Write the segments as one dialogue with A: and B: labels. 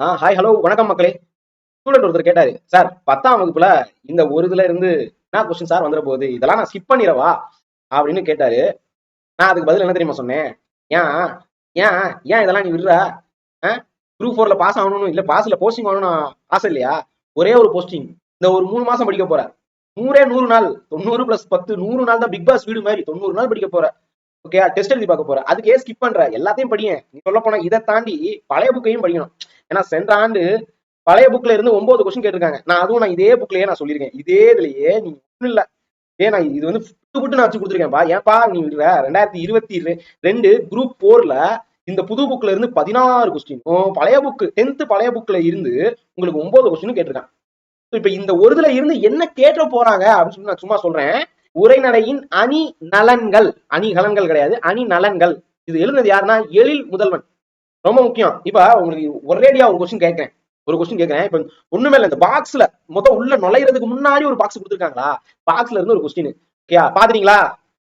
A: ஆ hi hello வணக்கம் மக்களே. Student ஒருத்தர் கேட்டாரு சார் பத்தாம் வகுப்புல இந்த ஒரு இதுல இருந்து என்ன கொஸ்டின் சார் வந்துட போகுது? இதெல்லாம் நான் ஸ்கிப் பண்ணிடவா? அப்படின்னு கேட்டாரு. நான் அதுக்கு பதில் என்ன தெரியுமா சொன்னேன்? ஏன் ஏன் ஏன் இதெல்லாம் நீ விடுற? குரூப் ஃபோர்ல பாஸ் ஆகணும்னு இல்ல பாஸ்ல போஸ்டிங் ஆகணும்னு ஆசை இல்லையா? ஒரே ஒரு போஸ்டிங் இந்த ஒரு மூணு மாசம் படிக்க போற. நூறே நூறு நாள். தொண்ணூறு பிளஸ் பத்து நூறு நாள் தான் பிக் பாஸ் வீடு மாதிரி தொண்ணூறு நாள் படிக்க போற. ஓகே டெஸ்ட் எழுதி பார்க்க போற. அதுக்கு ஸ்கிப் பண்ற. எல்லாத்தையும் படியேன். நீ சொல்ல போனா இதை தாண்டி பழைய புக்கையும் படிக்கணும். ஏன்னா சென்ற ஆண்டு பழைய புக்ல இருந்து ஒன்பது கொஸ்டின் கேட்டிருக்காங்க. நான் அதுவும் நான் இதே புக்லயே நான் சொல்லியிருக்கேன். இதே இதுலயே நீ ஒண்ணும் இல்ல. ஏன் நான் இது வந்து புட்டு புட்டு நான் வச்சு கொடுத்துருக்கேன்ப்பா ஏன்பா நீ ரெண்டாயிரத்தி இருபத்தி ரெண்டு குரூப் போர்ல இந்த புது புக்ல இருந்து பதினாறு கொஸ்டினும் பழைய புக் டென்த் பழைய புக்ல இருந்து உங்களுக்கு ஒன்பது கொஸ்டினும் கேட்டிருக்காங்க இப்ப இந்த ஒரு இதுல இருந்து என்ன கேட்ட போறாங்க அப்படின்னு சொல்லி நான் சும்மா சொல்றேன். உரைநடையின் அணி நலன்கள். அணி கலன்கள் கிடையாது. அணி நலன்கள். இது எழுதுனது யாருன்னா எழில் முதல்வன். ரொம்ப முக்கியம். இப்ப உங்களுக்கு ஒரேடியா ஒரு கொஸ்டின் கேட்கிறேன். ஒரு கொஸ்டின் கேட்கிறேன். இப்ப ஒண்ணுமே இல்லை. இந்த பாக்ஸ்ல மொத்தம் உள்ள நுழையிறதுக்கு முன்னாடி ஒரு பாக்ஸ் கொடுத்துருக்காங்களா? பாக்ஸ்ல இருந்து ஒரு கொஸ்டின் ஓகே பாத்துறீங்களா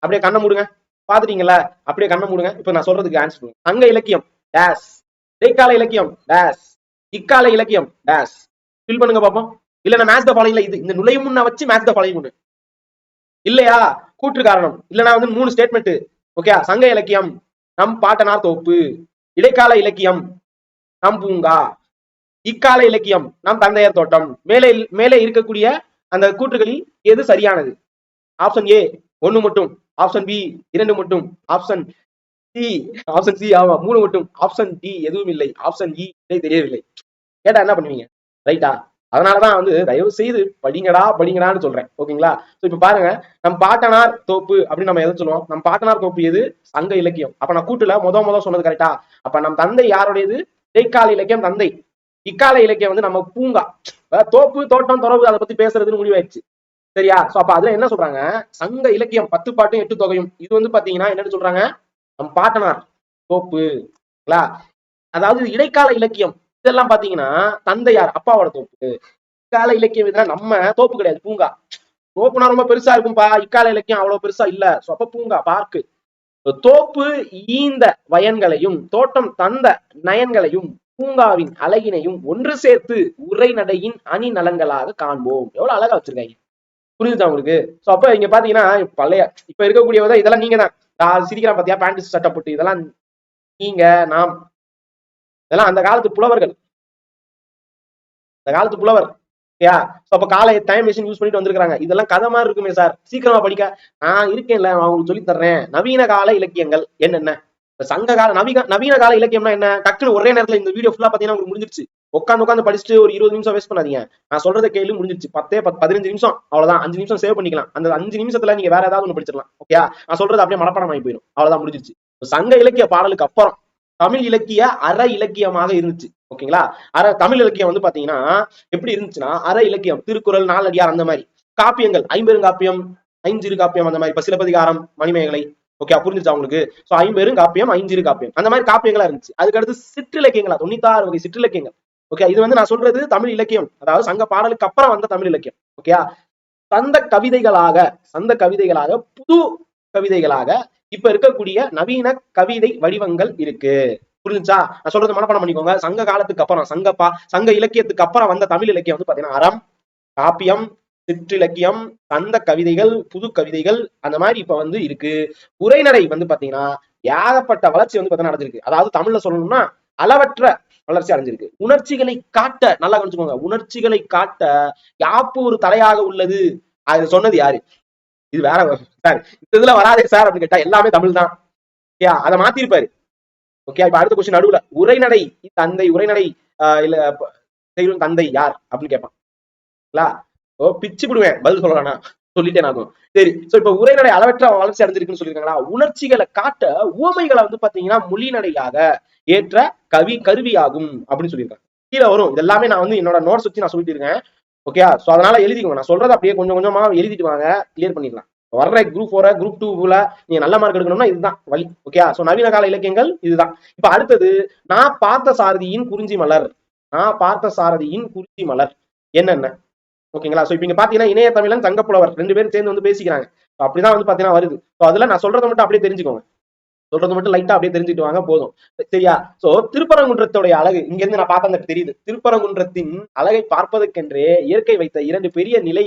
A: அப்படியே கண்ணை மூடுங்க. பாத்துட்டீங்களா அப்படியே கண்ணை மூடுங்க. இப்ப நான் சொல்றதுக்கு ஆன்சர் சங்க இலக்கியம். டேஸ் இடைக்கால இலக்கியம். டேஸ் இக்கால இலக்கியம். டேஸ் ஃபில் பண்ணுங்க பாப்போம். இல்ல நான் மேட்ச் த ஃபாலோயிங்ல இது இந்த நுழையும் முன்ன வச்சு மேட்ச் த ஃபாலோயிங் இல்லையா? கூற்று காரணம். இல்லனா வந்து மூணு ஸ்டேட்மெண்ட் ஓகே சங்க இலக்கியம். நம் பாட்டனார் தொகுப்பு. இடைக்கால இலக்கியம் நம் பூங்கா. இக்கால இலக்கியம் நம் தந்தையர் தோட்டம். மேலே மேலே இருக்கக்கூடிய அந்த கூற்றுகளில் எது சரியானது? ஆப்ஷன் ஏ ஒண்ணு மட்டும். ஆப்ஷன் பி இரண்டு மட்டும். ஆப்ஷன் சி ஆப்ஷன் சி ஆமா மூணு மட்டும். ஆப்ஷன் டி எதுவும் இல்லை. ஆப்ஷன் e, இ தெரியவில்லை. கேட்டா என்ன பண்ணுவீங்க? ரைட்டா அதனாலதான் வந்து தயவு செய்து படிங்கடா படிங்கடான்னு சொல்றேன். ஓகேங்களா? சோ இப்ப பாருங்க நம் பாட்டனார் தோப்பு அப்படின்னு நம்ம எதை சொல்லுவோம்? நம் பாட்டனார் தோப்பு எது? சங்க இலக்கியம். அப்ப நான் கூட்டுல முத முத சொன்னது கரெக்டா அப்ப நம் தந்தை யாருடையது? இடைக்கால இலக்கியம் தந்தை. இக்கால இலக்கியம் வந்து நம்ம பூங்கா. அதாவது தோப்பு தோட்டம் தொடர்பு அதை பத்தி பேசுறதுன்னு முடிவாயிடுச்சு. சரியா? சோ அப்ப அதுல என்ன சொல்றாங்க? சங்க இலக்கியம் பத்து பாட்டும் எட்டு தொகையும். இது வந்து பாத்தீங்கன்னா என்னன்னு சொல்றாங்க? நம் பாட்டனார் தோப்புங்களா அதாவது இடைக்கால இலக்கியம். இதெல்லாம் பாத்தீங்கன்னா தந்தையார் அப்பாவோட தோப்பு. இக்கால இலக்கியம் நம்ம தோப்பு கிடையாது பூங்கா. தோப்புனா ரொம்ப பெருசா இருக்கும்பா. இக்கால இலக்கியம் அவ்வளவு பெருசா இல்ல. சொப்ப அப்ப பூங்கா பார்க்கு தோப்பு ஈந்த வயன்களையும் தோட்டம் தந்த நயன்களையும் பூங்காவின் அழகினையும் ஒன்று சேர்த்து உரைநடையின் அணி நலன்களாக காண்போம். எவ்வளவு அழகா வச்சிருக்காங்க. புரியுதா உங்களுக்கு? சோ அப்ப இங்க பாத்தீங்கன்னா பழைய இப்ப இருக்கக்கூடியவத இதெல்லாம் நீங்க தான் நான் சிரிக்கிறான் பாத்தியா? பேண்ட் சட்டை போட்டு இதெல்லாம் நீங்க நாம் இதெல்லாம் அந்த காலத்து புலவர்கள். அந்த காலத்து புலவர். யா சோ அப்ப காலை டைம் மிஷின் யூஸ் பண்ணிட்டு வந்திருக்காங்க இதெல்லாம் கதை மாதிரி இருக்குமே சார் சீக்கிரமா படிக்க. நான் இருக்கேன்ல நான் உங்களுக்கு சொல்லி தர்றேன். நவீன கால இலக்கியங்கள் என்னென்ன? சங்க கால நவீன நவீன கால இலக்கியம்னா என்ன? டக்குனு ஒரே நேரத்துல இந்த வீடியோ ஃபுல்லா பாத்தீங்கன்னா உங்களுக்கு முடிஞ்சிருச்சு. உட்காந்து உட்காந்து படிச்சுட்டு ஒரு இருபது நிமிஷம் வேஸ்ட் பண்ணாதீங்க. நான் சொல்றத கேள்வி முடிஞ்சிருச்சு. பத்தே பத்து பதினஞ்சு நிமிஷம். அவ்வளவுதான். அஞ்சு நிமிஷம் சேவ் பண்ணிக்கலாம். அந்த அஞ்சு நிமிஷத்துல நீங்க வேற ஏதாவது ஒன்று படிச்சிடலாம். ஓகே நான் சொல்றது அப்படியே மனப்பாடம் ஆகி போயிடும். அவ்வளவுதான் முடிஞ்சிருச்சு. சங்க இலக்கிய பாடலுக்கு அப்புறம் தமிழ் இலக்கிய அற இலக்கியமாக இருந்துச்சு. ஓகேங்களா? அற தமிழ் இலக்கியம் வந்து பாத்தீங்கன்னா எப்படி இருந்துச்சுன்னா அற இலக்கியம் திருக்குறள் நாலடியார் அந்த மாதிரி. காப்பியங்கள் ஐம்பெருங்காப்பியம் ஐஞ்சிறு காப்பியம் அந்த மாதிரி. சிலப்பதிகாரம் மணிமேகலை ஓகே புரிஞ்சுச்சா உங்களுக்கு? சோ ஐம்பெரும் காப்பியம் ஐஞ்சிறு காப்பியம் அந்த மாதிரி காப்பியங்களா இருந்துச்சு. அதுக்கு அடுத்து சிற்றிலக்கியங்களா தொண்ணூத்தாறு வகை சிற்றிலக்கியங்கள். ஓகே இது வந்து நான் சொல்றது தமிழ் இலக்கியம். அதாவது சங்க பாடலுக்கு அப்புறம் வந்த தமிழ் இலக்கியம். ஓகே சந்த கவிதைகளாக சந்த கவிதைகளாக புது கவிதைகளாக இப்ப இருக்கக்கூடிய நவீன கவிதை வடிவங்கள் இருக்கு. புரிஞ்சுச்சா? நான் சொல்றது மனப்பாடம் பண்ணிக்கோங்க. சங்க காலத்துக்கு அப்புறம் சங்கப்பா சங்க இலக்கியத்துக்கு அப்புறம் வந்த தமிழ் இலக்கியம் வந்து பாத்தீங்கன்னா அறம் காப்பியம் சிற்றிலக்கியம் தந்த கவிதைகள் புது கவிதைகள் அந்த மாதிரி இப்ப வந்து இருக்கு. உரைநடை வந்து பாத்தீங்கன்னா ஏகப்பட்ட வளர்ச்சி வந்து பாத்தீங்கன்னா நடந்திருக்கு. அதாவது தமிழ்ல சொல்லணும்னா அளவற்ற வளர்ச்சி அடைஞ்சிருக்கு. உணர்ச்சிகளை காட்ட நல்லா கவனிச்சுக்கோங்க. உணர்ச்சிகளை காட்ட யாப்பு ஒரு தலையாக உள்ளது? அது சொன்னது யாரு? இது வேற சார் இந்த இதுல வராதே சார் அப்படின்னு கேட்டா எல்லாமே தமிழ் தான் ஓகே அதை மாத்திருப்பாரு. ஓகே இப்ப அடுத்த கொஸ்டின் நடுவுல உரைநடை தந்தை உரைநடை ஆஹ் இல்ல செய்யும் தந்தை யார்? அப்படின்னு கேட்பான் ஓ பிச்சு விடுவேன் பதில் சொல்லலாம்னா சொல்லிட்டேன் நான் சரி சோ இப்ப உரைநடை அளவற்ற வளர்ச்சி அடைஞ்சிருக்குன்னு சொல்லியிருக்காங்களா? உணர்ச்சிகளை காட்ட உவமைகளை வந்து பாத்தீங்கன்னா மொழிநடையாக ஏற்ற கவி கருவியாகும் அப்படின்னு சொல்லியிருக்காங்க. கீழே வரும். இது எல்லாமே நான் வந்து என்னோட நோட்ஸ் வச்சு நான் சொல்லிட்டு இருக்கேன். ஓகே ஸோ அதனால எழுதிக்கோங்க. நான் சொல்றது அப்படியே கொஞ்சம் கொஞ்சமா எழுதிட்டு வாங்க. கிளியர் பண்ணிடலாம். வர்ற குரூப் ஃபோர குரூப் டூல நீங்க நல்ல மார்க் எடுக்கணும்னா இதுதான் வழி. ஓகே சோ நவீன கால இலக்கியங்கள் இதுதான். இப்ப அடுத்தது நான் பார்த்த சாரதியின் குறிஞ்சி மலர். நான் பார்த்த சாரதியின் குறிஞ்சி மலர். என்னென்ன? ஓகேங்களா சோ இப்ப இங்க பாத்தீங்கன்னா இணைய தமிழன் தங்கப்புலவர் ரெண்டு பேரும் சேர்ந்து வந்து பேசிக்கிறாங்க. அப்படிதான் வந்து பாத்தீங்கன்னா வருது. சோ அதுல நான் சொல்றதை மட்டும் அப்படியே தெரிஞ்சுக்கோங்க. சொல்றது மட்டும் லைட்டா அப்படியே தெரிஞ்சுட்டு வாங்க போதும். சரியா? சோ திருப்பரங்குன்றத்துடைய அழகு இங்க இருந்து நான் பார்த்தா தெரியுது. திருப்பரங்குன்றத்தின் அழகை பார்ப்பதற்கென்றே இயற்கை வைத்த இரண்டு பெரிய நிலை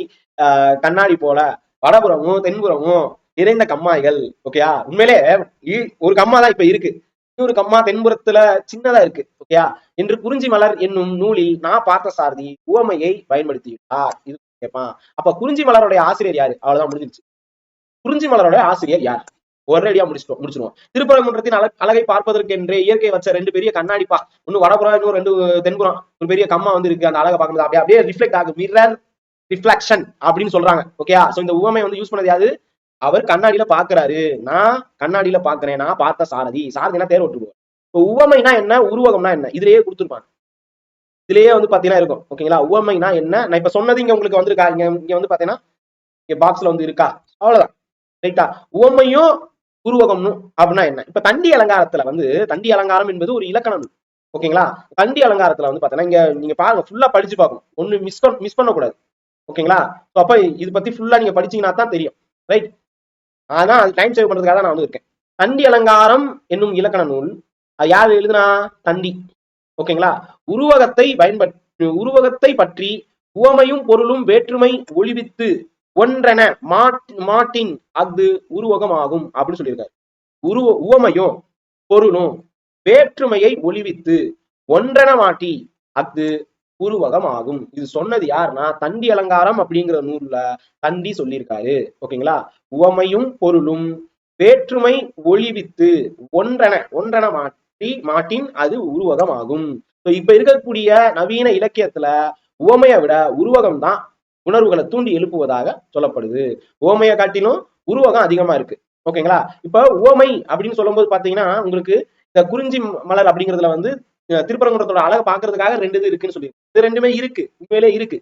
A: கண்ணாடி போல வடபுறமும் தென்புறமும் நிறைந்த கம்மாய்கள் ஓகேயா உண்மையிலே இ- ஒரு கம்மா தான் இப்ப இருக்கு. இன்னொரு கம்மா தென்புறத்துல சின்னதா இருக்கு ஓகேயா என்று குறிஞ்சி மலர் என்னும் நூலில் நான் பார்த்த சாரதி உவமையை பயன்படுத்தியுள்ளார் இது கேட்பான் அப்ப குறிஞ்சி மலருடைய ஆசிரியர் யாரு? அவ்வளவுதான் முடிஞ்சிருச்சு. குறிஞ்சி மலருடைய ஆசிரியர் யார்? ஒரேடியா முடிச்சிட்டோம் முடிச்சிருவோம். திருப்பரங்குன்றத்தின் அழ அழகை பார்ப்பதற்கென்றே இயற்கை வச்ச ரெண்டு பெரிய கண்ணாடிப்பா ஒன்னு வடபுறம் இன்னும் ரெண்டு தென்புறம் ஒரு பெரிய கம்மா வந்து இருக்கு அந்த அழகை பார்க்கும்போது. அப்படியே அப்படியே ரிஃப்ளெக்ட் ஆகும் மிரர் ரிஃப்ளெக்ஷன் அப்படின்னு சொல்றாங்க. ஓகேயா சோ இந்த உவமை வந்து யூஸ் பண்ணது யாரு? அவர் கண்ணாடியில பாக்குறாரு நான் கண்ணாடியில பாக்குறேன் நான் பார்த்த சாரதி. சாரதினா தேர் விட்டுருவோம் இப்போ உவமைனா என்ன? உருவகம்னா என்ன? இதுலயே கொடுத்துருப்பாங்க. இதுலயே வந்து பாத்தீங்கன்னா இருக்கும். ஓகேங்களா உவமைனா என்ன? நான் இப்ப சொன்னது இங்க உங்களுக்கு வந்திருக்கா? இங்க இங்க வந்து பாத்தீங்கன்னா இங்க பாக்ஸ்ல வந்து இருக்கா? அவ்வளவுதான். ரைட்டா உவமையும் உருவகம் அப்படின்னா என்ன? இப்ப தண்டி அலங்காரத்துல வந்து தண்டி அலங்காரம் என்பது ஒரு இலக்கணம். நூல். ஓகேங்களா? தண்டி அலங்காரத்துல வந்து பாத்தீங்கன்னா இங்க நீங்க பாருங்க ஃபுல்லா படிச்சு பார்க்கணும். ஒண்ணு மிஸ் மிஸ் பண்ணக்கூடாது. ஓகேங்களா? அப்ப இது பத்தி ஃபுல்லா நீங்க படிச்சீங்கன்னா தான் தெரியும். ரைட் அதான் அது டைம் சேவ் பண்றதுக்காக தான் நான் வந்து இருக்கேன் தண்டி அலங்காரம் என்னும் இலக்கண நூல் அது யார் எழுதுனா? தண்டி. ஓகேங்களா? உருவகத்தை பயன்பட் உருவகத்தை பற்றி உவமையும் பொருளும் வேற்றுமை ஒளிவித்து ஒன்றென மாட்- மாட்டின் அது உருவகமாகும் அப்படின்னு சொல்லியிருக்காரு. உருவ உவமையும் பொருளும் வேற்றுமையை ஒளிவித்து ஒன்றென மாட்டி அது உருவகமாகும். இது சொன்னது யாருன்னா தண்டி அலங்காரம் அப்படிங்கிற நூல்ல தண்டி சொல்லியிருக்காரு. ஓகேங்களா? உவமையும் பொருளும் வேற்றுமை ஒளிவித்து ஒன்றென ஒன்றென மாட்டி மாட்டின் அது உருவகமாகும். ஆகும் இப்ப இருக்கக்கூடிய நவீன இலக்கியத்துல உவமையை விட உருவகம் தான் உணர்வுகளை தூண்டி எழுப்புவதாக சொல்லப்படுது. ஓமையை காட்டிலும் உருவகம் அதிகமா இருக்கு. ஓகேங்களா இப்ப ஓமை அப்படின்னு சொல்லும்போது பாத்தீங்கன்னா உங்களுக்கு இந்த குறிஞ்சி மலர் அப்படிங்கிறதுல வந்து திருப்பரங்குன்றத்தோட அழகை பாக்குறதுக்காக ரெண்டு இது இருக்குன்னு சொல்லி இது ரெண்டுமே இருக்கு. உண்மையிலே இருக்கு.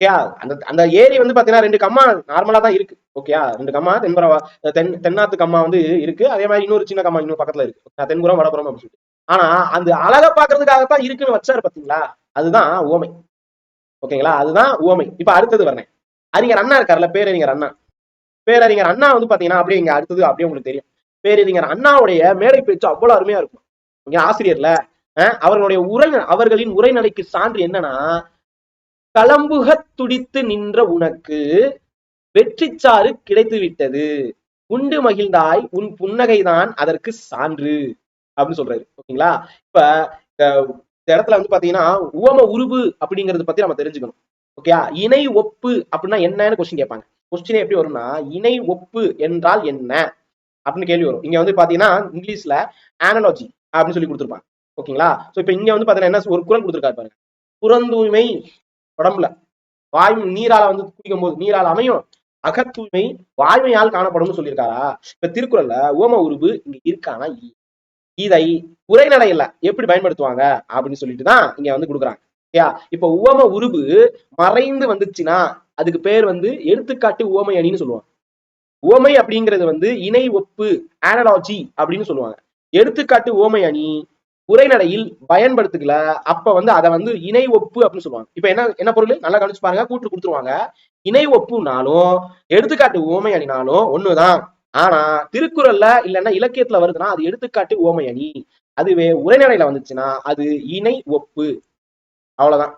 A: ஓகேயா அந்த அந்த ஏரி வந்து பாத்தீங்கன்னா ரெண்டு கம்மா நார்மலா தான் இருக்கு. ஓகேயா ரெண்டு கம்மா தென்புறவா தென் தென்னாத்து கம்மா வந்து இருக்கு. அதே மாதிரி இன்னொரு சின்ன கம்மா இன்னும் பக்கத்துல இருக்கு. ஓகேயா? தென்புறம் வடபுறம் அப்படின்னு சொல்லிட்டு. ஆனா அந்த அழகை பாக்குறதுக்காகத்தான் இருக்குன்னு வச்சாரு பாத்தீங்களா? அதுதான் ஓமை. ஓகேங்களா? அதுதான் உவமை. இப்ப அடுத்தது வரேன் அறிஞர் அண்ணா இருக்காருல்ல பேரறிஞர் அண்ணா. பேரறிஞர் அண்ணா வந்து பாத்தீங்கன்னா அப்படியே இங்க அடுத்தது அப்படியே உங்களுக்கு தெரியும். பேரறிஞர் அண்ணாவுடைய மேடை பேச்சு அவ்வளவு அருமையா இருக்கும். இங்க ஆசிரியர்ல அஹ், அவர்களுடைய உரை அவர்களின் உரைநடைக்கு சான்று என்னன்னா களம்புகத் துடித்து நின்ற உனக்கு வெற்றிச்சாறு கிடைத்து விட்டது உண்டு மகிழ்ந்தாய் உன் புன்னகைதான் அதற்கு சான்று. அப்படின்னு சொல்றாரு. ஓகேங்களா? இப்ப இந்த இடத்துல வந்து பாத்தீங்கன்னா உவம உருவு அப்படிங்கறத பத்தி நம்ம தெரிஞ்சுக்கணும். ஓகேயா இணை ஒப்பு அப்படின்னா என்னன்னு கொஸ்டின் கேட்பாங்க. கொஸ்டின் எப்படி வரும்னா இணை ஒப்பு என்றால் என்ன? அப்படின்னு கேள்வி வரும். இங்க வந்து பாத்தீங்கன்னா இங்கிலீஷ்ல ஆனலாஜி அப்படின்னு சொல்லி கொடுத்துருப்பாங்க. ஓகேங்களா சோ இப்ப இங்க வந்து பாத்தீங்கன்னா என்ன ஒரு குரல் கொடுத்துருக்காரு பாருங்க. புறந்தூய்மை உடம்புல. வாயு நீரால வந்து குடிக்கும் போது நீரால் அமையும். அகத்தூய்மை வாய்மையால் காணப்படும்னு சொல்லியிருக்காரா? இப்ப திருக்குறள்ல ஓம உருவு இங்க இருக்கானா? இல்ல. இதை உரைநடையில எப்படி பயன்படுத்துவாங்க? அப்படின்னு சொல்லிட்டு தான் இங்க வந்து கொடுக்குறாங்க. ஓகேயா இப்ப உவம உருவு மறைந்து வந்துச்சுன்னா அதுக்கு பேர் வந்து எடுத்துக்காட்டு உவமை அணின்னு சொல்லுவாங்க. உவமை அப்படிங்கிறது வந்து இணை ஒப்பு ஆனலாஜி அப்படின்னு சொல்லுவாங்க. எடுத்துக்காட்டு உவமை அணி உரைநடையில் பயன்படுத்துக்கல அப்ப வந்து அதை வந்து இணை ஒப்பு அப்படின்னு சொல்லுவாங்க. இப்ப என்ன என்ன பொருள்? நல்லா கவனிச்சு பாருங்க கூட்டு கொடுத்துருவாங்க. இணை ஒப்புனாலும் எடுத்துக்காட்டு உவமை அணினாலும் ஒண்ணுதான். ஆனா திருக்குறள்ல இல்லைன்னா இலக்கியத்துல வருதுன்னா அது எடுத்துக்காட்டு உவமை அணி அதுவே உரைநடையில வந்துச்சுன்னா அது இணை ஒப்பு. அவ்வளவுதான்.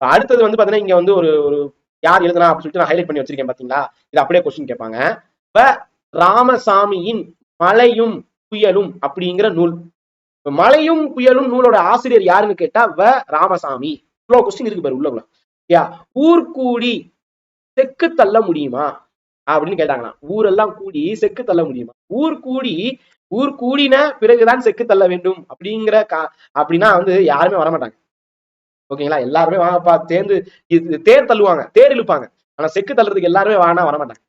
A: அடுத்தது வந்து பாத்தீங்கன்னா இங்க வந்து ஒரு ஒரு யார் எழுதுனா அப்படின்னு சொல்லிட்டு நான் ஹைலைட் பண்ணி வச்சிருக்கேன் பாத்தீங்களா? இது அப்படியே கொஸ்டின் கேட்பாங்க. இப்ப ராமசாமியின் மலையும் புயலும் அப்படிங்கிற நூல். மலையும் புயலும் நூலோட ஆசிரியர் யாருன்னு கேட்டா வ. ராமசாமி. இவ்வளவு கொஸ்டின் இருக்கு பாரு உள்ளக்குள்ள யா ஊர் கூடி தள்ள முடியுமா? அப்படின்னு கேட்டாங்களாம். ஊரெல்லாம் கூடி செக்கு தள்ள முடியுமா? ஊர் கூடி ஊர் கூடின பிறகுதான் செக்கு தள்ள வேண்டும் அப்படிங்கிற கா அப்படின்னா வந்து யாருமே வரமாட்டாங்க. ஓகேங்களா? எல்லாருமே வாங்கப்பா தேர்ந்து இது தேர் தள்ளுவாங்க தேர் இழுப்பாங்க. ஆனா செக்கு தள்ளுறதுக்கு எல்லாருமே வானா வரமாட்டாங்க.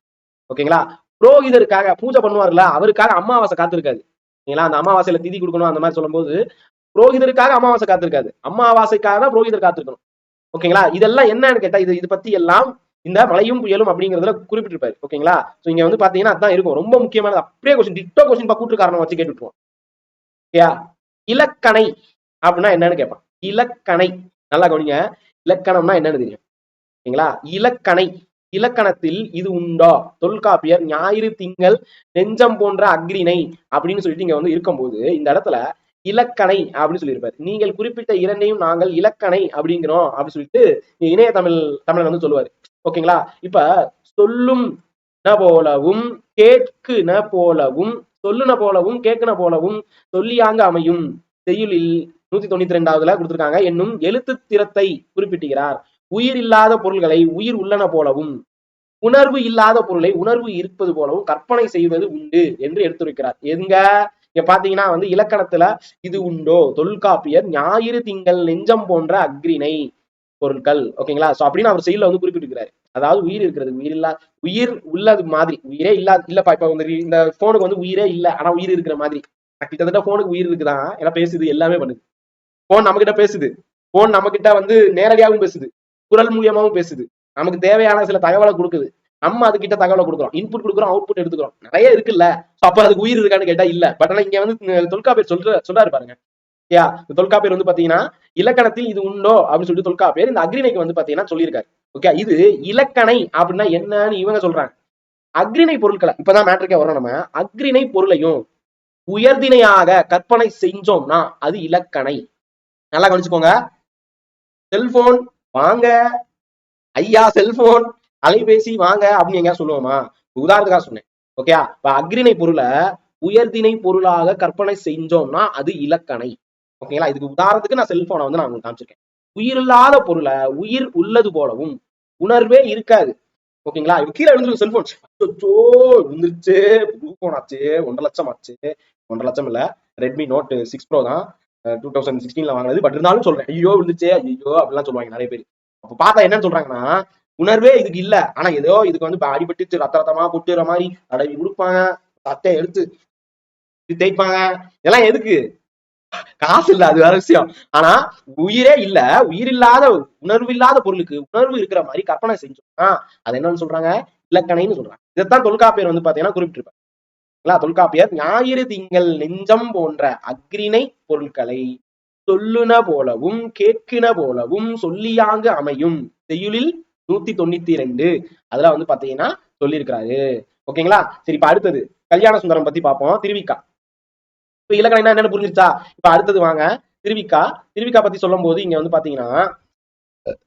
A: ஓகேங்களா? புரோகிதருக்காக பூஜை பண்ணுவார்ல அவருக்காக அமாவாசை காத்திருக்காது. ஓகேங்களா? அந்த அமாவாசையில திதி கொடுக்கணும் அந்த மாதிரி சொல்லும்போது புரோகிதருக்காக அமாவாசை காத்திருக்காது. அமாவாசைக்காக தான் புரோகிதர் காத்திருக்கணும். ஓகேங்களா? இதெல்லாம் என்னன்னு கேட்டா இது இது பத்தி எல்லாம் இந்த மலையும் புயலும் அப்படிங்கறதுல குறிப்பிட்டிருப்பாரு. ஓகேங்களா? சோ இங்க வந்து பாத்தீங்கன்னா அதான் இருக்கும். ரொம்ப முக்கியமானது. அப்படியே கொஸ்டின் டிட்டோ கொஸ்டின் கூட்டு காரணம் வச்சு கேட்டுட்டுருவோம் ஓகேயா இலக்கணை அப்படின்னா என்னன்னு கேட்பான். இலக்கணை. நல்லா கவனிங்க. இலக்கணம்னா என்னன்னு தெரியும். ஓகேங்களா? இலக்கணை. இலக்கணத்தில் இது உண்டா? தொல்காப்பியர் ஞாயிறு திங்கள் நெஞ்சம் போன்ற அக்ரிணை அப்படின்னு சொல்லிட்டு இங்க வந்து இருக்கும்போது இந்த இடத்துல இலக்கணை அப்படின்னு சொல்லியிருப்பாரு. நீங்கள் குறிப்பிட்ட இரண்டையும் நாங்கள் இலக்கணை அப்படிங்கிறோம் அப்படின்னு சொல்லிட்டு இணைய தமிழ் தமிழன் வந்து சொல்லுவாரு. ஓகேங்களா? இப்ப சொல்லும் ந போலவும் கேட்குன போலவும் சொல்லுன போலவும் கேட்குன போலவும் சொல்லியாங்க அமையும். செய்யுளில் நூத்தி தொண்ணூத்தி ரெண்டாவதுல கொடுத்திருக்காங்க. என்னும் எழுத்து திறத்தை குறிப்பிட்டுகிறார். உயிர் இல்லாத பொருள்களை உயிர் உள்ளன போலவும் உணர்வு இல்லாத பொருளை உணர்வு இருப்பது போலவும் கற்பனை செய்வது உண்டு என்று எடுத்துரைக்கிறார். எங்க? இங்க பாத்தீங்கன்னா வந்து இலக்கணத்துல இது உண்டோ? தொல்காப்பியர் ஞாயிறு திங்கள் நெஞ்சம் போன்ற அக்ரிணை பொருட்கள் ஓகேங்களா? சோ அப்படின்னு அவர் செயல வந்து குறிப்பிட்டிருக்கிறாரு. அதாவது உயிர் இருக்கிறது உயிர் இல்லா உயிர் உள்ளது மாதிரி. உயிரே இல்லா இல்லப்பா இப்ப வந்து இந்த போனுக்கு வந்து உயிரே இல்ல ஆனா உயிர் இருக்கிற மாதிரி. கிட்டத்தட்ட போனுக்கு உயிர் இருக்குதான் ஏன்னா பேசுது எல்லாமே பண்ணுது. போன் நம்ம கிட்ட பேசுது. போன் நம்ம கிட்ட வந்து நேரடியாகவும் பேசுது. குரல் மூலியமாவும் பேசுது. நமக்கு தேவையான சில தகவலை கொடுக்குது. நம்ம அது கிட்ட தகவலை கொடுக்குறோம். இன்புட் கொடுக்குறோம் அவுட்புட் எடுத்துக்கிறோம். நிறைய இருக்குல்ல. அப்போ அப்ப அதுக்கு உயிர் இருக்கான்னு கேட்டா இல்ல. பட் ஆனா இங்க வந்து தொல்காப்பியர் சொல்ற சொல்றாரு பாருங்க. யா தொல்காப்பியர் வந்து பாத்தீங்கன்னா இலக்கணத்தில் இது உண்டோ அப்படின்னு சொல்லிட்டு தொல்காப்பியர் இந்த அக்ரிணைக்கு வந்து பாத்தீங்கன்னா சொல்லியிருக்காரு. ஓகே இது இலக்கணை அப்படின்னா என்னன்னு இவங்க சொல்றாங்க. அக்ரிணை பொருட்களை இப்பதான் மேட்ருக்கே வரோம் நம்ம. அக்ரிணை பொருளையும் உயர்தினையாக கற்பனை செஞ்சோம்னா அது இலக்கணை. நல்லா கவனிச்சுக்கோங்க. செல்போன் வாங்க. ஐயா செல்போன். அலைபேசி வாங்க அப்படின்னு எங்கேயா சொல்லுவோமா? உதாரணத்துக்காக சொன்னேன். ஓகே இப்ப அக்ரிணை பொருளை உயர்தினை பொருளாக கற்பனை செஞ்சோம்னா அது இலக்கணை. ஓகேங்களா இதுக்கு உதாரணத்துக்கு நான் செல்போனை வந்து நான் உங்களுக்கு காமிச்சிருக்கேன். உயிர் இல்லாத பொருளை உயிர் உள்ளது போலவும் உணர்வே இருக்காது. ஓகேங்களா இது கீழே விழுந்துருக்கு செல்போன் அச்சோ விழுந்துருச்சு. புது போன் ஆச்சு. ஒன்றரை லட்சம் ஆச்சு. ஒன்றரை லட்சம் இல்ல. ரெட்மி நோட் சிக்ஸ் ப்ரோ தான். டூ தௌசண்ட் சிக்ஸ்டீன்ல வாங்கினது. பட் இருந்தாலும் சொல்றேன். ஐயோ இருந்துச்சு ஐயோ அப்படிலாம் சொல்லுவாங்க நிறைய பேர். அப்ப பார்த்தா என்னன்னு சொல்றாங்கன்னா உணர்வே இதுக்கு இல்ல. ஆனா ஏதோ இதுக்கு வந்து அடிபட்டு ரத்த ரத்தமா கொட்டுற மாதிரி தடவி கொடுப்பாங்க. சட்டையை எடுத்து தேய்ப்பாங்க. இதெல்லாம் எதுக்கு? காசு இல்ல அது வேற விஷயம் ஆனா உயிரே இல்ல. உயிர் இல்லாத உணர்வு இல்லாத பொருளுக்கு உணர்வு இருக்கிற மாதிரி கற்பனை செஞ்சோம்னா அது என்னன்னு சொல்றாங்க? இலக்கணைன்னு சொல்றாங்க. இதைத்தான் தொல்காப்பியர் வந்து பாத்தீங்கன்னா குறிப்பிட்டிருப்பாங்க தொல்காப்பியர் ஞாயிறு திங்கள் நெஞ்சம் போன்ற அக்ரிணை பொருட்களை சொல்லுன போலவும் கேட்கின போலவும் சொல்லியாங்கு அமையும். செய்யுளில் நூத்தி தொண்ணூத்தி ரெண்டு. அதெல்லாம் வந்து பாத்தீங்கன்னா சொல்லியிருக்கிறாரு. ஓகேங்களா? சரி இப்ப அடுத்தது. கல்யாண சுந்தரம் பத்தி பார்ப்போம். திருவிக்கா. இப்ப இலக்கணம் என்னன்னு புரிஞ்சிருச்சா? இப்ப அடுத்தது வாங்க. திருவிக்கா திருவிக்கா பத்தி சொல்லும் போது இங்க வந்து பாத்தீங்கன்னா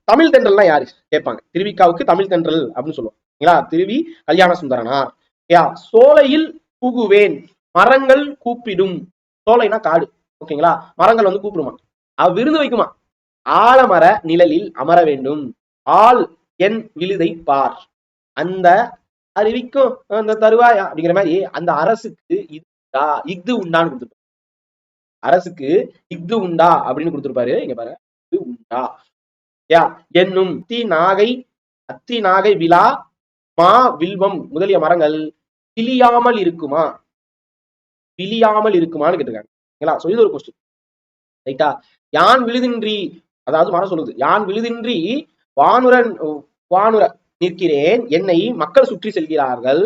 A: தமிழ் தென்றல்னா யாரு? கேட்பாங்க. திருவிக்காவுக்கு தமிழ் தென்றல் அப்படின்னு சொல்லுவோம். ஓகேங்களா திருவி கல்யாண சுந்தரனார் யா சோலையில் கூகுவேன் மரங்கள் கூப்பிடும். சோலைனா காடு. ஓகேங்களா? மரங்கள் வந்து கூப்பிடுமா? அவ விருந்து வைக்குமா? ஆலமர நிழலில் அமர வேண்டும். ஆள் என் விழுதை பார். அந்த அறிவிக்கும் அந்த தருவாயா அப்படிங்கிற மாதிரி அந்த அரசுக்கு இது உண்டா இஃது உண்டான்னு கொடுத்துருப்பாரு. அரசுக்கு இஃது உண்டா அப்படின்னு கொடுத்துருப்பாரு. இங்க பாருங்க. இது உண்டா. யா என்னும் தீ நாகை அத்தி நாகை விழா மா வில்வம் முதலிய மரங்கள் பிழியாமல் இருக்குமா? பிழியாமல் இருக்குமான்னு கேட்டிருக்காங்க. ஓகேங்களா இது ஒரு கொஸ்டின் ரைட்டா? யான் விழுதின்றி அதாவது மரம் சொல்லுது. யான் விழுதின்றி வானுரன் வானுர நிற்கிறேன். என்னை மக்கள் சுற்றி செல்கிறார்கள்.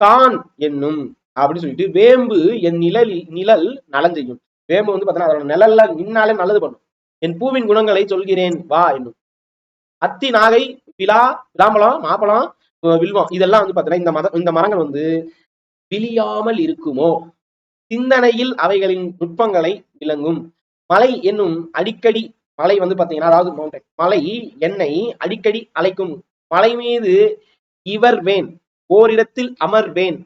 A: தான் என்னும் அப்படின்னு சொல்லிட்டு வேம்பு என் நிழலில் நிழல் நலஞ்செய்யும் வேம்பு வந்து பார்த்தீங்கன்னா அதோட நிழல்ல நின்னாலே நல்லது பண்ணும். என் பூவின் குணங்களை சொல்கிறேன் வா என்னும். அத்தி நாகை விழா விளாம்பழம் மாப்பழம் வில்வம் இதெல்லாம் வந்து பார்த்தீங்கன்னா இந்த மத இந்த மரங்கள் வந்து விழியாமல் இருக்குமோ? சிந்தனையில் அவைகளின் நுட்பங்களை விளங்கும். மலை என்னும் அடிக்கடி மலை வந்து பாத்தீங்கன்னா அதாவது மவுண்டன் மலை என்னை அடிக்கடி அழைக்கும். மலை மீது இவர் வேன் ஓரிடத்தில் அமர்வேன்.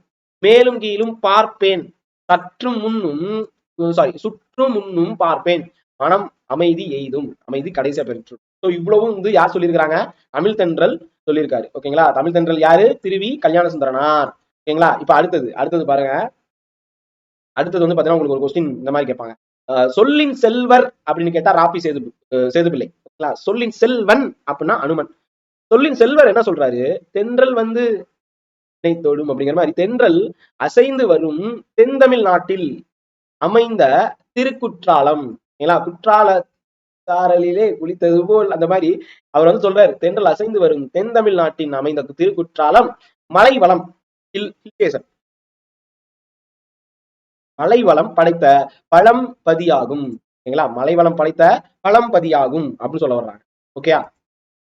A: மேலும் கீழும் பார்ப்பேன். சற்றும் முன்னும் சாரி சுற்றும் முன்னும் பார்ப்பேன். மனம் அமைதி எய்தும். அமைதி கடைசியா பெற்று ஸோ இவ்வளவும் வந்து யார் சொல்லியிருக்கிறாங்க? தமிழ் தென்றல் சொல்லியிருக்காரு. ஓகேங்களா? தமிழ் தென்றல் யாரு? திருவி கல்யாண சுந்தரனார் ஓகேங்களா? இப்ப அடுத்தது அடுத்தது பாருங்க. அடுத்தது வந்து பாத்தீங்கன்னா உங்களுக்கு ஒரு கொஸ்டின் இந்த மாதிரி கேட்பாங்க. சொல்லின் செல்வர் அப்படின்னு கேட்டா ராபி சேது சேதுபிள்ளை ஓகேங்களா? சொல்லின் செல்வன் அப்படின்னா அனுமன். சொல்லின் செல்வர் என்ன சொல்றாரு? தென்றல் வந்து தொடும் அப்படிங்கிற மாதிரி தென்றல் அசைந்து வரும் தென்தமிழ் நாட்டில் அமைந்த திருக்குற்றாலம். ஓகேங்களா குற்றால குளித்தது போல் அந்த மாதிரி அவர் வந்து சொல்றாரு தென்றல் அசைந்து வரும் தென்தமிழ் நாட்டின் அமைந்த திருக்குற்றாலம் மலை வளம் ஹில் மலைவளம் படைத்த பழம்பதியாகும். சரிங்களா மலைவளம் படைத்த பழம்பதியாகும் அப்படின்னு சொல்ல வர்றாங்க. ஓகேயா?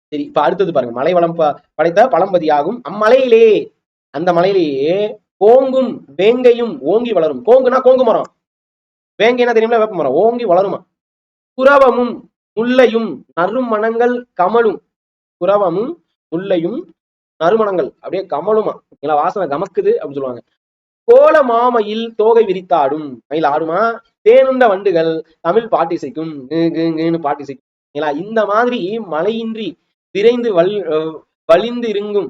A: சரி இப்ப அடுத்தது பாருங்க. மலைவளம் ப- படைத்த பழம்பதியாகும். அம்மலையிலே அந்த மலையிலேயே கோங்கும் வேங்கையும் ஓங்கி வளரும். கோங்குனா கோங்கு மரம். வேங்கைனா தெரியுமில வேப்ப மரம். ஓங்கி வளருமா? குரவமும் முல்லையும் நறுமணங்கள் கமலும் குரவமும் முல்லையும் நறுமணங்கள். அப்படியே கமலுமா ஓகேங்களா வாசனை கமக்குது அப்படின்னு சொல்லுவாங்க. கோல மாமையில் தோகை விரித்தாடும். மயில் ஆடுமா? தேனுண்ட வண்டுகள் தமிழ் பாட்டிசைக்கும் பாட்டிசைக்கும் இந்த மாதிரி மலையின்றி விரைந்து வல் வலிந்து இருங்கும்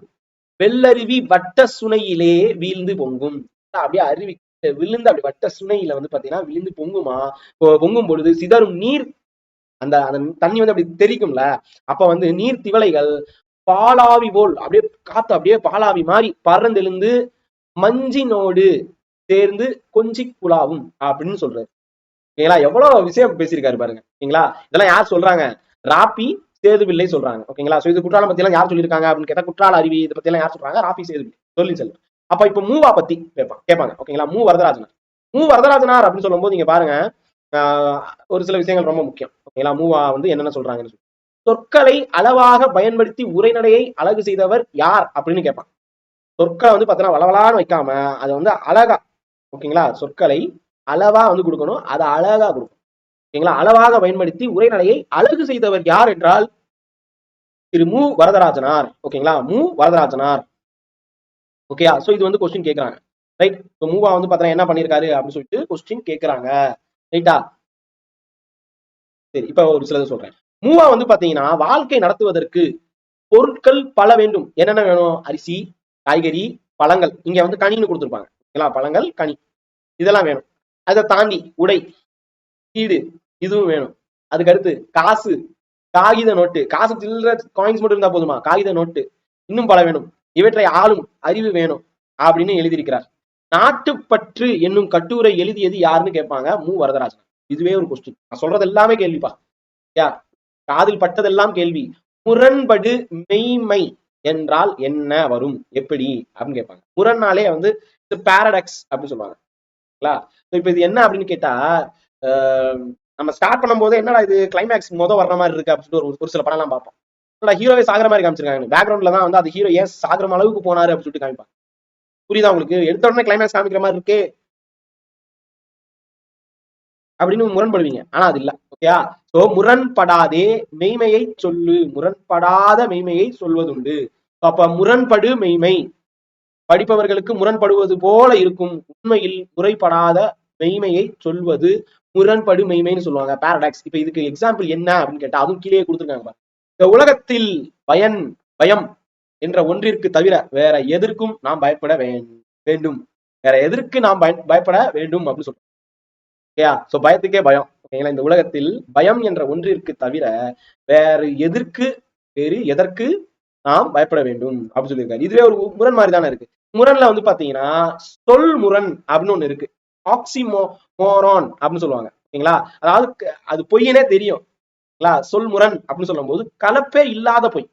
A: வெள்ளருவி வட்ட சுனையிலே வீழ்ந்து பொங்கும். அப்படியே அருவி விழுந்து அப்படி வட்ட சுனையில வந்து பாத்தீங்கன்னா விழுந்து பொங்குமா? பொங்கும் பொழுது சிதறும் நீர் அந்த அந்த தண்ணி வந்து அப்படி தெரிக்கும்ல அப்ப வந்து நீர் திவலைகள் பாலாவி போல் அப்படியே காத்து அப்படியே பாலாவி மாதிரி பறந்தெழுந்து மஞ்சினோடு சேர்ந்து கொஞ்சி குழாவும் அப்படின்னு சொல்றாரு ஓகேங்களா எவ்வளவு விஷயம் பேசியிருக்காரு பாருங்க. ஓகேங்களா இதெல்லாம் யார் சொல்றாங்க? ராப்பி சேதுவில்லை சொல்றாங்க. ஓகேங்களா? சோ இது குற்றாலம் பத்தி எல்லாம் யார் சொல்லியிருக்காங்க அப்படின்னு கேட்டா குற்றால அருவி இதை பத்தி எல்லாம் யார் சொல்றாங்க? ராபி சேதுபிள்ளை சொல்லி செல்வம் அப்ப இப்ப மூவா பத்தி கேட்பாங்க. கேட்பாங்க. ஓகேங்களா? மூ வரதராஜனார். மூ வரதராஜனார் அப்படின்னு சொல்லும்போது நீங்க பாருங்க ஆஹ் ஒரு சில விஷயங்கள் ரொம்ப முக்கியம். ஓகேங்களா? மூவா வந்து என்னென்ன சொல்றாங்கன்னு சொல்லி. சொற்களை அளவாக பயன்படுத்தி உரைநடையை அழகு செய்தவர் யார் அப்படின்னு கேட்பான் சொற்களை வந்து பார்த்தோன்னா வளவலான்னு வைக்காம அதை வந்து அழகா ஓகேங்களா? சொற்களை அளவா வந்து கொடுக்கணும். அதை அழகா கொடுக்கணும். ஓகேங்களா அளவாக பயன்படுத்தி உரைநடையை அழகு செய்தவர் யார் என்றால் திரு மு. வரதராஜனார். ஓகேங்களா? மு. வரதராஜனார். ஓகேயா? சோ இது வந்து கொஸ்டின் கேட்கறாங்க ரைட் ஸோ மூவா வந்து பார்த்தீங்கன்னா என்ன பண்ணியிருக்காரு அப்படின்னு சொல்லிட்டு கொஸ்டின் கேட்கறாங்க ரைட்டா சரி இப்போ ஒரு சிலது சொல்றேன். மூவா வந்து பாத்தீங்கன்னா வாழ்க்கை நடத்துவதற்கு பொருட்கள் பல வேண்டும். என்னென்ன வேணும்? அரிசி காய்கறி பழங்கள். இங்க வந்து கனின்னு கொடுத்துருப்பாங்க. ஓகேங்களா? பழங்கள் கனி. இதெல்லாம் வேணும். அதை தாண்டி உடை. வீடு இதுவும் வேணும். அதுக்கு அடுத்து காசு. காகித நோட்டு. காசு சில்லற காயின்ஸ் மட்டும் இருந்தா போதுமா? காகித நோட்டு. இன்னும் பல வேணும். இவற்றை ஆளும் அறிவு வேணும் அப்படின்னு எழுதியிருக்கிறார். நாட்டுப்பற்று என்னும் கட்டுரை எழுதியது யாருன்னு கேட்பாங்க? மு. வரதராஜன். இதுவே ஒரு கொஸ்டின் நான் சொல்றது எல்லாமே கேள்விப்பா. யா? காதில் பட்டதெல்லாம் கேள்வி. முரண்படு மெய்மை என்றால் என்ன வரும்? எப்படி? அப்படின்னு கேட்பாங்க. முரண்னாலே வந்து பேரடாக்ஸ் அப்படின்னு சொல்லுவாங்க. இப்ப இது என்ன அப்படின்னு கேட்டா நம்ம ஸ்டார்ட் பண்ணும்போது என்னடா இது கிளைமேக்ஸ் முத வர்ற மாதிரி இருக்கு அப்படின்னு ஒரு ஒரு சில படம்லாம் பார்ப்போம். என்னடா ஹீரோவே சாகுற மாதிரி காமிச்சிருக்காங்க. பேக்ரவுண்ட்ல தான் வந்து அது ஹீரோ ஏன் சாகுற அளவுக்கு போனாரு அப்படின்னு சொல்லிட்டு காமிப்பாங்க. புரியுதா உங்களுக்கு? எடுத்த உடனே கிளைமேக்ஸ் காமிக்கிற மாதிரி இருக்கு அப்படின்னு முரண்படுவீங்க. ஆனா அது இல்ல. ஓகேயா சோ முரண்படாதே மெய்மையை சொல்லு. முரண்படாத மெய்மையை சொல்வதுண்டு. அப்ப முரண்படு மெய்மை. படிப்பவர்களுக்கு முரண்படுவது போல இருக்கும். உண்மையில் முறைப்படாத மெய்மையை சொல்வது முரண்படு மெய்மைன்னு சொல்லுவாங்க பாரடாக்ஸ் இப்ப இதுக்கு எக்ஸாம்பிள் என்ன அப்படின்னு கேட்டா அதுவும் கீழே கொடுத்துருக்காங்க இந்த உலகத்தில் பயன் பயம் என்ற ஒன்றிற்கு தவிர வேற எதற்கும் நாம் பயப்பட வேண்டும். வேற எதற்கு நாம் பய- பயப்பட வேண்டும் அப்படின்னு சொல்றோம் ஓகேயா சோ பயத்துக்கே பயம். ஓகேங்களா இந்த உலகத்தில் பயம் என்ற ஒன்றிற்கு தவிர வேறு எதற்கு வேறு எதற்கு நாம் பயப்பட வேண்டும் அப்படின்னு சொல்லியிருக்காரு. இதுவே ஒரு முரண் மாதிரி தானே இருக்கு. முரண்ல வந்து பாத்தீங்கன்னா சொல் முரண் அப்படின்னு ஒண்ணு இருக்கு. ஆக்சிமோ மோரான் அப்படின்னு சொல்லுவாங்க. ஓகேங்களா அதாவது அது பொய்யனே தெரியும். ஓகேங்களா சொல் முரண் அப்படின்னு சொல்லும்போது கலப்பே இல்லாத பொய்.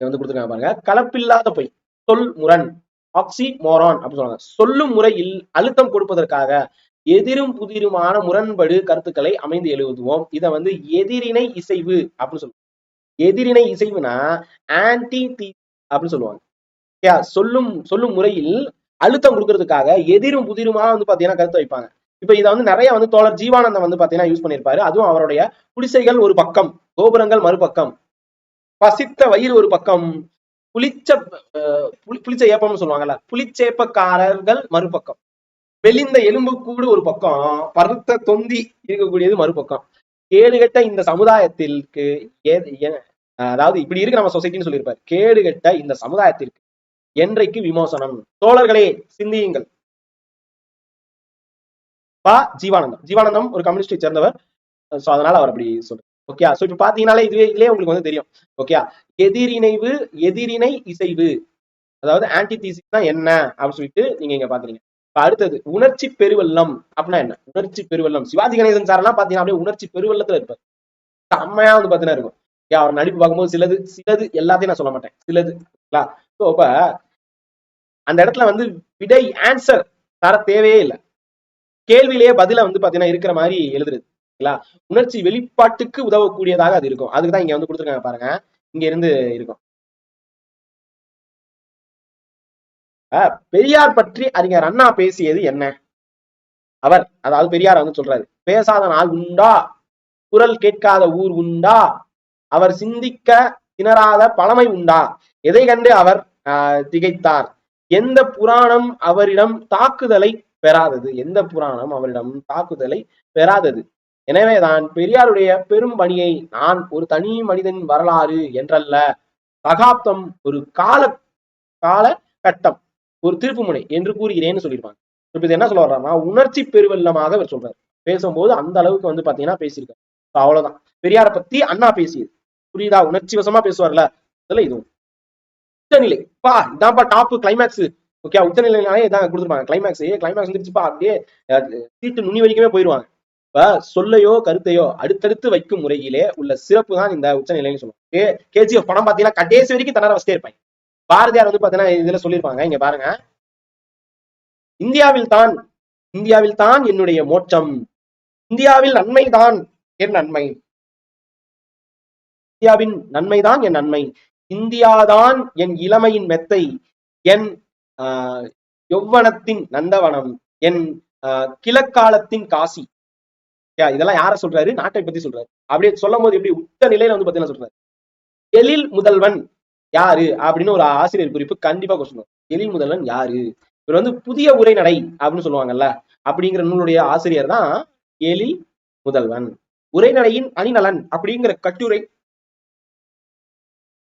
A: வந்து கொடுத்துருக்காங்க பாருங்க. கலப்பில்லாத பொய். சொல் முரண் ஆக்சி மோரான் அப்படின்னு சொல்லுவாங்க. சொல்லும் முறையில் அழுத்தம் கொடுப்பதற்காக எதிரும் புதிருமான முரண்படு கருத்துக்களை அமைந்து எழுதுவோம். இதை வந்து எதிரினை இசைவு அப்படின்னு சொல்லுவாங்க. எதிரினை இசைவுனா ஆன்டி தீ அப்படின்னு சொல்லுவாங்க. சொல்லும் சொல்லும் முறையில் அழுத்தம் கொடுக்கறதுக்காக எதிரும் புதிருமா வந்து பாத்தீங்கன்னா கருத்து வைப்பாங்க. இப்ப இதை வந்து நிறைய வந்து தோழர் ஜீவானந்தம் வந்து பாத்தீங்கன்னா யூஸ் பண்ணியிருப்பாரு. அதுவும் அவருடைய குடிசைகள் ஒரு பக்கம் கோபுரங்கள் மறுபக்கம் பசித்த வயிறு ஒரு பக்கம் புளிச்ச புளி- புளிச்ச ஏப்பம்னு சொல்லுவாங்கல்ல புளிச்சேப்பக்காரர்கள் மறுபக்கம் வெளிந்த எலும்பு கூடு ஒரு பக்கம் பருத்த தொந்தி இருக்கக்கூடியது மறுபக்கம். கேடுகட்ட இந்த சமுதாயத்திற்கு ஏ- அதாவது இப்படி இருக்கு நம்ம சொசைட்டின்னு சொல்லியிருப்பாரு. கேடுகெட்ட இந்த சமுதாயத்திற்கு என்றைக்கு விமோசனம்? தோழர்களே சிந்தியுங்கள். பா ஜீவானந்தம். ஜீவானந்தம் ஒரு கம்யூனிஸ்டை சேர்ந்தவர். சோ அதனால அவர் அப்படி சொல்றாரு. ஓகே சோ இப்ப பாத்தீங்கன்னாலே இதுவே இதுலயே உங்களுக்கு வந்து தெரியும். ஓகே எதிரிணைவு எதிரிணை இசைவு. அதாவது ஆன்டி தான் என்ன? அப்படின்னு சொல்லிட்டு நீங்க இங்க பாக்குறீங்க. அடுத்தது உணர்ச்சி பெருவெள்ளம் அப்படின்னா என்ன? உணர்ச்சி பெருவெள்ளம். சிவாஜி கணேசன் சார் எல்லாம் பாத்தீங்கன்னா அப்படியே உணர்ச்சி பெருவெள்ளத்துல இருப்பார். செம்மையா வந்து பாத்தீங்கன்னா இருக்கும் ஏன் அவர் நடிப்பு பார்க்கும்போது சிலது சிலது எல்லாத்தையும் நான் சொல்ல மாட்டேன். சிலது. ஸோ இப்ப அந்த இடத்துல வந்து விடை ஆன்சர் தர தேவையே இல்லை. கேள்வியிலேயே பதில வந்து பாத்தீங்கன்னா இருக்கிற மாதிரி எழுதுறது சரிங்களா உணர்ச்சி வெளிப்பாட்டுக்கு உதவக்கூடியதாக அது இருக்கும். அதுக்கு தான் இங்க வந்து கொடுத்துருக்காங்க பாருங்க. இங்க இருந்து இருக்கும். அஹ் பெரியார் பற்றி அறிஞர் அண்ணா பேசியது என்ன? அவர் அதாவது பெரியார் வந்து சொல்றாரு பேசாத நாள் உண்டா? குரல் கேட்காத ஊர் உண்டா? அவர் சிந்திக்க திணறாத பழமை உண்டா? எதை கண்டு அவர் ஆஹ், திகைத்தார்? எந்த புராணம் அவரிடம் தாக்குதலை பெறாதது? எந்த புராணம் அவரிடம் தாக்குதலை பெறாதது? எனவேதான் பெரியாருடைய பெரும் பணியை நான் ஒரு தனி மனிதன் வரலாறு என்றல்ல. சகாப்தம் ஒரு கால கால கட்டம் ஒரு திருப்புமுனை என்று கூறுகிறேன்னு சொல்லியிருப்பாங்க இப்ப இது என்ன சொல்ல வர்றாருன்னா உணர்ச்சி பெருவெல்லமாக அவர் சொல்றாரு. பேசும்போது அந்த அளவுக்கு வந்து பாத்தீங்கன்னா பேசியிருக்காரு. அவ்வளவுதான். பெரியாரை பத்தி அண்ணா பேசியது. புரியுதா? உணர்ச்சி வசமா பேசுவார்ல. இதுல இதுவும். உச்சநிலை. பா இதான்ப்பா டாப் கிளைமேக்ஸ் ஓகே உச்சநிலைனாலே இதான் கொடுத்துருப்பாங்க. கிளைமேக்ஸ் கிளைமேக்ஸ் வந்துருச்சுப்பா அப்படியே சீட்டு நுனி வரைக்குமே போயிடுவாங்க இப்ப சொல்லையோ கருத்தையோ அடுத்தடுத்து வைக்கும் முறையிலே உள்ள சிறப்பு தான் இந்த உச்சநிலைன்னு சொல்லுவாங்க. கேஜிஎஃப் படம் பாத்தீங்கன்னா கடைசி வரைக்கும் தன்னர வசதியே இருப்பாங்க. பாரதியார் வந்து பாத்தீங்கன்னா இதுல சொல்லியிருப்பாங்க. இங்க பாருங்க. இந்தியாவில் தான் இந்தியாவில் தான் என்னுடைய மோட்சம். இந்தியாவில் நன்மைதான் என் நன்மை. இந்தியாவின் நன்மைதான் என் நன்மை. இந்தியாதான் என் இளமையின் மெத்தை என் ஆஹ், யௌவனத்தின் நந்தவனம் என் ஆஹ், கிழக்காலத்தின் காசி. யா, இதெல்லாம் யார சொல்றாரு? நாட்டை பத்தி சொல்றாரு. அப்படியே சொல்லும் போது எப்படி உத்த நிலையில வந்து பாத்தீங்கன்னா சொல்றாரு. எழில் முதல்வன் யாரு? அப்படின்னு ஒரு ஆசிரியர் குறிப்பு கண்டிப்பா கொஸ்டின் எழில் முதல்வன் யாரு? இவர் வந்து புதிய உரைநடை அப்படின்னு சொல்லுவாங்கல்ல. அப்படிங்கிற நூலுடைய ஆசிரியர் தான் எழில் முதல்வன். உரைநடையின் அணிநலன் அப்படிங்கிற கட்டுரை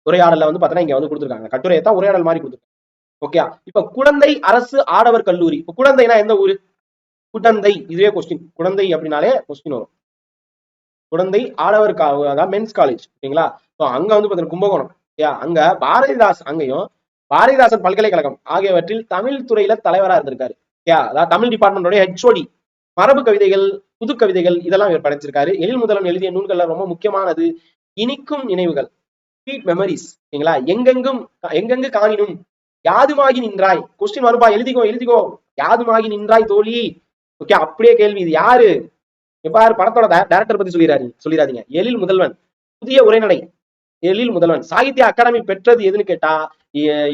A: உரையாடல வந்து பாத்தீங்கன்னா இங்க வந்து கொடுத்துருக்காங்க. கட்டுரையை தான் உரையாடல் மாதிரி கொடுத்துருக்காங்க. ஓகே இப்ப குழந்தை அரசு ஆடவர் கல்லூரி. இப்ப குழந்தைனா எந்த ஊரு? குடந்தை. இதுவே கொஸ்டின் குழந்தை அப்படின்னாலே கொஸ்டின் வரும். குழந்தை ஆடவர் அதாவது மென்ஸ் காலேஜ் ஓகேங்களா? ஸோ அங்க வந்து பார்த்தீங்கன்னா கும்பகோணம். ஓகேயா அங்க பாரதிதாஸ் அங்கேயும் பாரதிதாசன் பல்கலைக்கழகம் ஆகியவற்றில் தமிழ் துறையில தலைவரா இருந்திருக்காரு. ஓகேயா அதாவது தமிழ் டிபார்ட்மெண்டோட ஹெச்ஓடி மரபு கவிதைகள் புது கவிதைகள் இதெல்லாம் இவர் படைச்சிருக்காரு. எழில் முதலம் எழுதிய நூல்கள்ல ரொம்ப முக்கியமானது இனிக்கும் நினைவுகள். ஸ்வீட் மெமரிஸ் ஓகேங்களா எங்கெங்கும் எங்கெங்கு காணினும் யாதுமாகி நின்றாய்? கொஸ்டின் வருப்பா எழுதிக்கோ எழுதிக்கோ. யாதுமாகி நின்றாய் தோழி? ஓகே அப்படியே கேள்வி இது. யாரு? எவ்வாறு படத்தோட டேரக்டர் பத்தி சொல்லிடாரு சொல்லிடாதீங்க எழில் முதல்வன் புதிய உரைநடை. எழில் முதல்வன். சாகித்ய அகாடமி பெற்றது எதுன்னு கேட்டா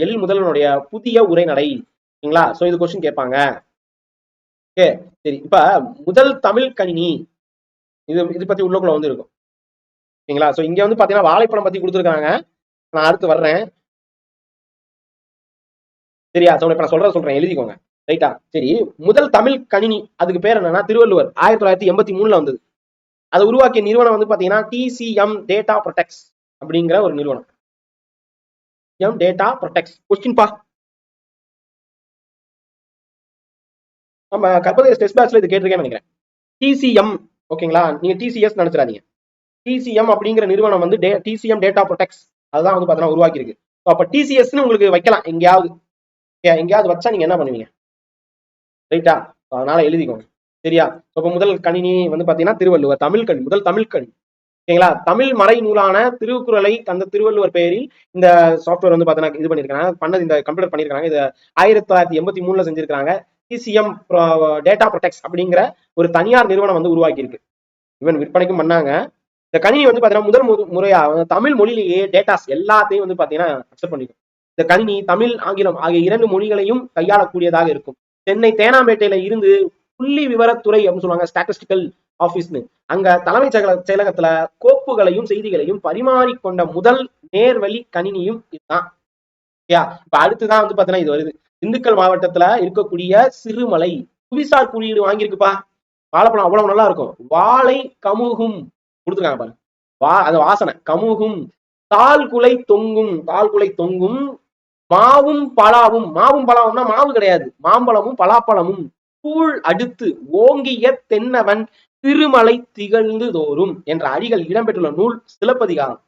A: எழில் முதல்வனுடைய புதிய உரைநடை. ஓகேங்களா சோ இது கொஸ்டின் கேட்பாங்க. ஓகே சரி. இப்ப முதல் தமிழ் கணினி. இது இது பத்தி உள்ளக்குள்ள வந்து இருக்கும் ஓகேங்களா? ஸோ இங்க வந்து பாத்தீங்கன்னா வாழைப்பழம் பத்தி கொடுத்துருக்காங்க. நான் அடுத்து வர்றேன். சரியா? சோ இப்ப நான் சொல்றத சொல்றேன். எழுதிக்கோங்க. ரைட்டா சரி. முதல் தமிழ் கணினி அதுக்கு பேர் என்னன்னா திருவள்ளுவர். ஆயிரத்தி தொள்ளாயிரத்தி எண்பத்தி மூணுல வந்தது. அதை உருவாக்கிய நிறுவனம் வந்து பாத்தீங்கன்னா டிசிஎம் டேட்டா ப்ரொடெக்ட்ஸ் அப்படிங்கிற ஒரு நிறுவனம். எம் டேட்டா ப்ரொடெக்ட்ஸ் கொஸ்டின் பா? நம்ம கற்பதை டெஸ்ட் பேட்ச்ல இது கேட்டிருக்கேன்னு நினைக்கிறேன். டிசிஎம் ஓகேங்களா? நீங்க டிசிஎஸ் நினைச்சிடாதீங்க. டிசிஎம் அப்படிங்கிற நிறுவனம் வந்து டிசிஎம் டேட்டா ப்ரொடெக்ட்ஸ் அதுதான் வந்து பாத்தீங்கன்னா உருவாக்கியிருக்கு. ஸோ அப்போ டிசிஎஸ்ன்னு டிசிஎஸ்னு உங்களுக்கு வைக்கலாம். எங்கேயாவது ஓகே எங்கேயாவது வச்சா நீங்கள் என்ன பண்ணுவீங்க? ரைட்டா அதனால எழுதிக்கோங்க. சரியா? இப்போ முதல் கணினி வந்து பார்த்தீங்கன்னா திருவள்ளுவர் தமிழ் கணி முதல் தமிழ் கணி. ஓகேங்களா? தமிழ் மறை நூலான திருக்குறளை தந்த திருவள்ளுவர் பெயரில் இந்த சாஃப்ட்வேர் வந்து பார்த்தீங்கன்னா இது பண்ணிருக்காங்க பண்ணது இந்த கம்ப்யூட்டர் பண்ணியிருக்காங்க. இது ஆயிரத்தி தொள்ளாயிரத்தி எண்பத்தி மூணுல செஞ்சிருக்காங்க டிசிஎம் டேட்டா ப்ரொடெக்ட்ஸ் அப்படிங்கிற ஒரு தனியார் நிறுவனம் வந்து உருவாக்கியிருக்கு. இவன் விற்பனைக்கும் பண்ணாங்க. இந்த கணினி வந்து பாத்தீங்கன்னா முதல் முறையா தமிழ் மொழியிலேயே டேட்டாஸ் எல்லாத்தையும் வந்து பாத்தீங்கன்னா அக்செப்ட் பண்ணிக்கும். இந்த கணினி தமிழ் ஆங்கிலம் ஆகிய இரண்டு மொழிகளையும் கையாளக்கூடியதாக இருக்கும். சென்னை தேனாம்பேட்டையில இருந்து புள்ளி விவரத்துறை அப்படின்னு சொல்லுவாங்க ஸ்டாட்டிஸ்டிக்கல் ஆபீஸ்னு அங்க தலைமைச் செயலகத்துல கோப்புகளையும் செய்திகளையும் பரிமாறிக்கொண்ட முதல் நேர்வழி கணினியும் இதுதான். ஓகேயா இப்ப அடுத்துதான் வந்து பாத்தீங்கன்னா இது வருது. திண்டுக்கல் மாவட்டத்துல இருக்கக்கூடிய சிறுமலை. புவிசார் குறியீடு வாங்கியிருக்குப்பா. வாழைப்பழம் அவ்வளவு நல்லா இருக்கும். வாழை கமுகும் கொடுத்துருக்காங்க பாருங்க. வா அது வாசனை. கமுகும் தால் குலை தொங்கும் தால் குலை தொங்கும் மாவும் பலாவும். மாவும் பலாவும்னா மாவு கிடையாது. மாம்பழமும் பலாப்பழமும். கூழ் அடுத்து ஓங்கிய தென்னவன் திருமலை திகழ்ந்து தோறும் என்ற அடிகள் இடம்பெற்றுள்ள நூல் சிலப்பதிகாரம்.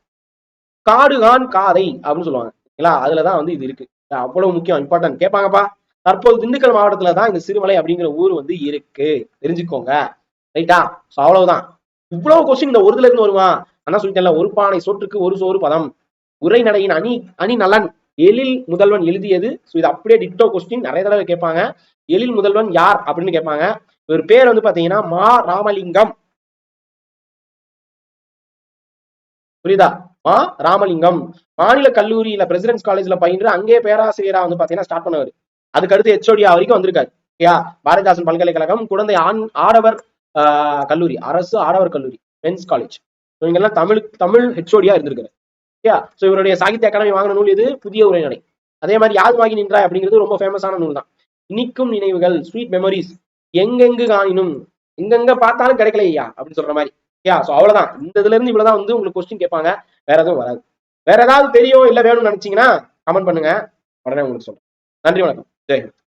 A: காடுகான் காதை அப்படின்னு சொல்லுவாங்க. இல்லைங்களா? அதுலதான் வந்து இது இருக்கு. அவ்வளவு முக்கியம் இம்பார்ட்டன்ட் கேட்பாங்கப்பா. தற்போது திண்டுக்கல் மாவட்டத்துல தான் இந்த சிறுமலை அப்படிங்கிற ஊர் வந்து இருக்கு. தெரிஞ்சுக்கோங்க. ரைட்டா அவ்வளவுதான். இவ்வளவு கொஸ்டின் இந்த ஒருதுல இருந்து வருவான். ஆனா சொல்லிட்டேன்ல ஒரு பானை சோற்றுக்கு ஒரு சோறு பதம். உரைநடையின் அணி அணி நலன். எழில் முதல்வன் எழுதியது. ஸோ இது அப்படியே டிட்டோ கொஸ்டின் நிறைய தடவை கேட்பாங்க. எழில் முதல்வன் யார் அப்படின்னு கேட்பாங்க. இவர் பேர் வந்து பாத்தீங்கன்னா மா ராமலிங்கம். புரியுதா? மா ராமலிங்கம். மாநில கல்லூரியில பிரசிடன்ஸ் காலேஜ்ல பயின்று அங்கே பேராசிரியரா வந்து பாத்தீங்கன்னா ஸ்டார்ட் பண்ணவர். அதுக்கு அடுத்து ஹெச்ஓடியா வரைக்கும் வந்திருக்காரு. ஓகேயா? பாரதிதாசன் பல்கலைக்கழகம். குழந்தை ஆண் ஆடவர் கல்லூரி. அரசு ஆடவர் கல்லூரி மென்ஸ் காலேஜ் இவங்கெல்லாம் தமிழ் தமிழ் ஹெச்ஓடியா இருந்திருக்காரு. ஓகேயா ஸோ இவருடைய சாகித்ய அகாடமி வாங்கின நூல் இது புதிய உரைநடை. அதே மாதிரி யாது வாங்கி நின்றாய் அப்படிங்கிறது ரொம்ப ஃபேமஸான நூல் தான். இன்னிக்கும் நினைவுகள் ஸ்வீட் மெமரிஸ் எங்கெங்கு காணினும் எங்கெங்க பார்த்தாலும் கிடைக்கல ஐயா அப்படின்னு சொல்ற மாதிரி. யா ஸோ அவ்வளவுதான். இந்த இதுல இருந்து இவ்வளவுதான் வந்து உங்களுக்கு கொஸ்டின் கேட்பாங்க. வேற எதுவும் வராது. வேற ஏதாவது தெரியும் இல்ல வேணும்னு நினைச்சீங்கன்னா கமெண்ட் பண்ணுங்க. உடனே உங்களுக்கு சொல்றேன். நன்றி வணக்கம். ஜெய்ஹிந்த்